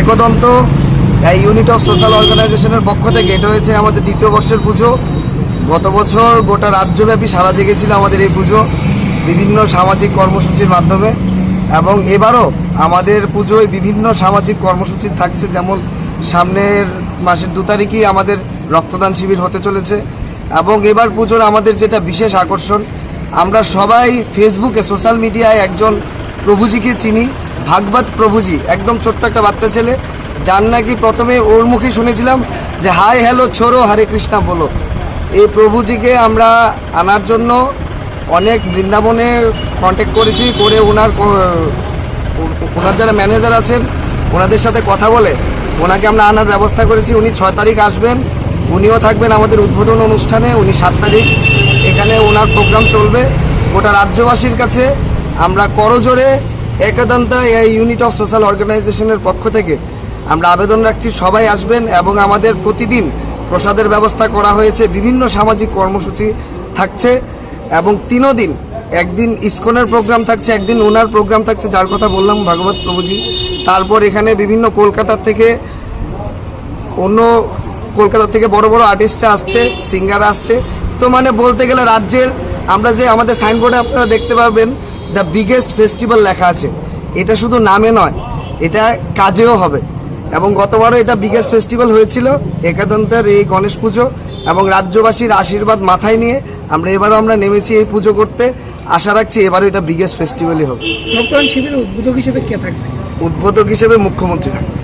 Ekdanta unit of social অর্গানাইজেশনের পক্ষ থেকে এটা হয়েছে আমাদের দ্বিতীয় বর্ষের পুজো। গত বছর গোটা রাজ্যব্যাপী সারা জেগেছিল আমাদের এই পুজো, বিভিন্ন সামাজিক কর্মসূচির মাধ্যমে। এবং এবারও আমাদের পুজোয় বিভিন্ন সামাজিক কর্মসূচি থাকছে, যেমন সামনের মাসের দু তারিখই আমাদের রক্তদান শিবির হতে চলেছে। এবং এবার পুজোর আমাদের যেটা বিশেষ আকর্ষণ, আমরা সবাই ফেসবুকে সোশ্যাল মিডিয়ায় একজন প্রভুজিকে চিনি। ভাগবত প্রভুজি, একদম ছোট্ট একটা বাচ্চা ছেলে, যার নাকি প্রথমে ওর মুখে শুনেছিলাম যে, হাই, হ্যালো, ছোড়ো, হরে কৃষ্ণা, বলো। এই প্রভুজিকে আমরা আনার জন্য অনেক বৃন্দাবনে কন্ট্যাক্ট করেছি, করে ওনার ওনার যারা ম্যানেজার আছেন, ওনাদের সাথে কথা বলে ওনাকে আমরা আনার ব্যবস্থা করেছি। উনি ছয় তারিখ আসবেন, উনিও থাকবেন আমাদের উদ্বোধন অনুষ্ঠানে, উনি সাত তারিখ এখানে ওনার প্রোগ্রাম চলবে। গোটা রাজ্যবাসীর কাছে আমরা করজোরে একাদন্ত এই ইউনিট অফ সোশ্যাল অর্গানাইজেশনের পক্ষ থেকে আমরা আবেদন রাখছি, সবাই আসবেন এবং আমাদের প্রতিদিন প্রসাদের ব্যবস্থা করা হয়েছে, বিভিন্ন সামাজিক কর্মসূচি থাকছে এবং তিনও দিন, একদিন ইস্কনের প্রোগ্রাম থাকছে, একদিন ওনার প্রোগ্রাম থাকছে, যার কথা বললাম ভাগবত প্রভুজি। তারপর এখানে বিভিন্ন কলকাতার থেকে অন্য কলকাতা থেকে বড় বড় আর্টিস্টরা আসছে সিঙ্গার আসছে। তো মানে বলতে গেলে রাজ্যের, আমরা যে আমাদের সাইনবোর্ডে আপনারা দেখতে পারবেন দ্য বিগেস্ট ফেস্টিভ্যাল লেখা আছে। এটা শুধু নামে নয় এটা কাজেও হবে। এবং গতবারও এটা বিগেস্ট ফেস্টিভ্যাল হয়েছিল একাদন্তের এই গণেশ পুজো এবং রাজ্যবাসীর আশীর্বাদ মাথায় নিয়ে আমরা এবারও আমরা নেমেছি এই পুজো করতে। আশা রাখছি এবারও এটা বিগেস্ট ফেস্টিভ্যালই হবে। শিবিরের উদ্বোধক হিসেবে কে থাকবে? উদ্বোধক হিসেবে মুখ্যমন্ত্রী থাকবে।